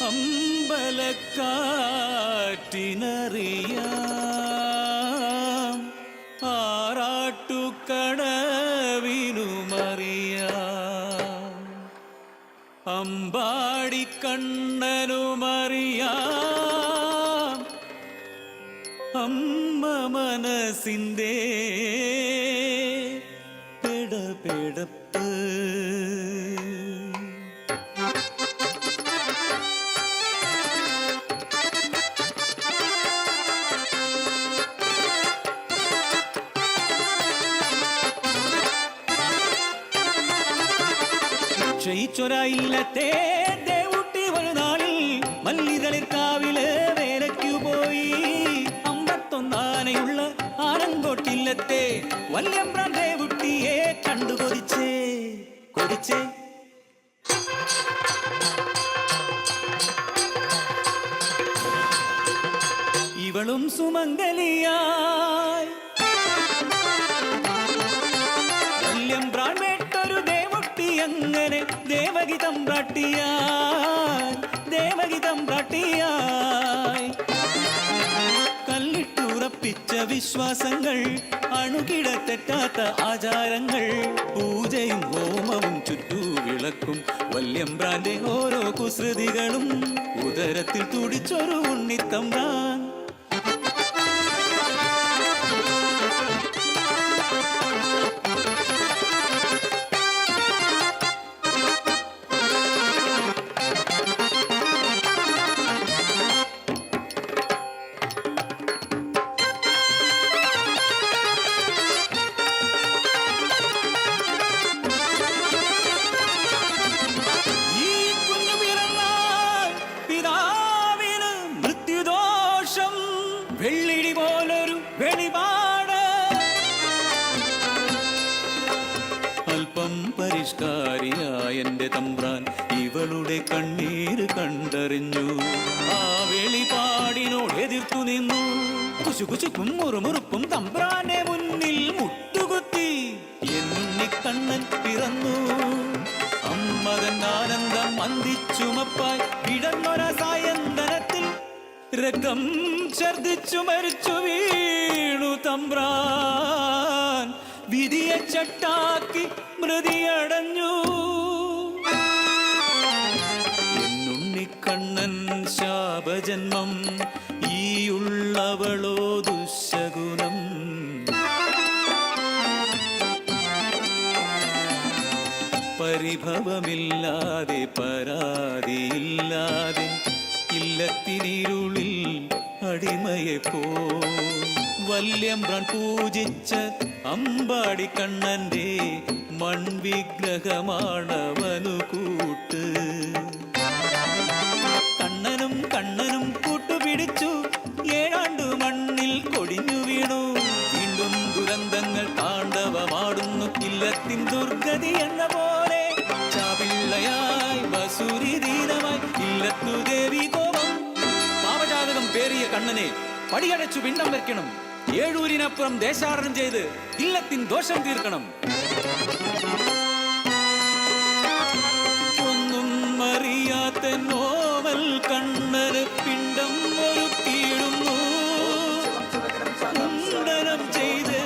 അമ്പലക്കാറ്റിനറിയാം. ആറാട്ടുകടവിനുമറിയാം. അമ്പാടിക്കണ്ണനുമറിയാം. അമ്മ മനസ്സിന്റെ ക്ഷയിച്ചൊരായില്ലത്തെ ദേവുട്ടി ഒരു നാളിൽ മല്ലിതളിർക്കാവിൽ വേലയ്ക്കു പോയി. അമ്പത്തൊന്നാനയുള്ള ആനങ്കോട്ടില്ലത്തെ വല്യമ്പ്രാൻ ദേവുട്ടിയെ കണ്ടു കൊതിച്ചേ കൊതിച്ചേ. ഇവളും സുമംഗലിയായി. വല്യം ബ്രാൺമേട്ടൊരു ദേവൊട്ടി അങ്ങനെ ദേവഗീതം പ്രാട്ടിയായി ദേവഗീതം പ്രാട്ടിയായി. കല്ലിട്ടുറപ്പിച്ച വിശ്വാസങ്ങൾ അണുകിട ആചാരങ്ങൾ പൂജയും ഹോമവും ചുറ്റൂ വിളക്കും വല്യമ്പ്രാന്റെ ഓരോ കുസൃതികളും ഉദരത്തിൽ തുടിച്ചൊരു ഉണ്ണിത്തമ്പ്രാൻ പരിഷ്കാരിയായ എന്റെ തമ്പ്രാൻ ഇവളുടെ കണ്ണീര് കണ്ടറിഞ്ഞു. ആ വെളിപാടിനോട് എതിർത്തു നിന്നു. കുശുകുശുക്കും മുറുമുറുപ്പും തമ്പ്രാന്റെ മുന്നിൽ മുട്ടുകുത്തി കണ്ണൻ പിറന്നു. അമ്മതൻ ആനന്ദം മന്ദിച്ചുമപ്പായി കിടന്നൊര സായന്തനത്തിൽ രക്തം ഛർദിച്ചു മരിച്ചു വീണു തമ്പ്രാൻ. വിധിയെ ചട്ടാക്കി മൃതിയടഞ്ഞു. എന്നുണ്ണിക്കണ്ണൻ ശാപജന്മം ഈയുള്ളവളോ ദുശകുനം. പരിഭവമില്ലാതെ പരാതിയില്ലാതെ ഇല്ലത്തിനിരുളിൽ അടിമയെ പോ വല്യമ്പ്രാൻ പൂജിച്ച അമ്പാടി കണ്ണന്റെ മൺവിഗ്രഹമാണവനു കൂട്ട്. കണ്ണനും കണ്ണനും കൂട്ടുപിടിച്ചു ഏഴാണ്ടു മണ്ണിൽ കൊടിഞ്ഞു വീണു. വീണ്ടും ദുരന്തങ്ങൾ താണ്ഡവമാടുന്നു ഇല്ലത്തിൻ ദുർഗതി എന്ന പോലെ. ചാപിള്ളയായി വസൂരി ദീനമായി ഇല്ലത്തു ദേവി കോപം. പാപജാതകം പേറിയ കണ്ണനെ പടിയടച്ചു പിണ്ടം വെക്കണം ഏഴൂരിനപ്പുറം ദേശാടനം ചെയ്ത് ഇല്ലത്തിൻ ദോഷം തീർക്കണം. ഒന്നും അറിയാത്ത നോവൽ കണ്ണന് പിണ്ടം ഒരുക്കിയിടുന്നു. കുണ്ടനം ചെയ്ത്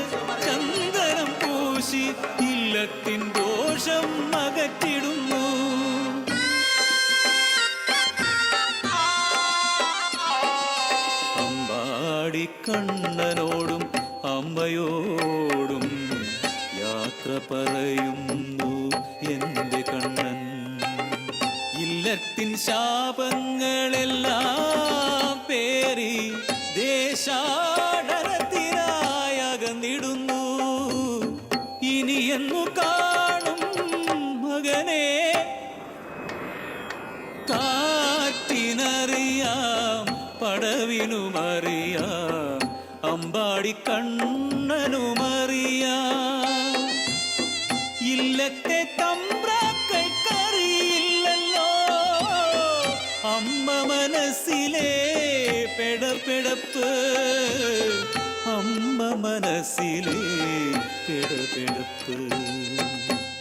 ചന്ദനം പൂശി ഇല്ലത്തിൻ ദോഷം അകറ്റിടുന്നു. കണ്ണനോടും അമ്മയോടും യാത്ര പറയുന്നു എന്റെ കണ്ണൻ. ഇല്ലത്തിൻ ശാപങ്ങളെല്ലാം പേറി ദേശാടനത്തിനായകന്നിടുന്നു. ഇനി എന്നു കാണും മകനെ. കാറ്റിനറിയാം പടവിനുമറിയാം. അമ്പാടി കണ്ണനുമറിയാം. ഇല്ലത്തെ തമ്പ്രാക്കൾക്കറിയില്ലല്ലോ അമ്മ മനസ്സിലെ പെടപെടപ്പ് അമ്മ മനസ്സിലെ പെടപെടപ്പ്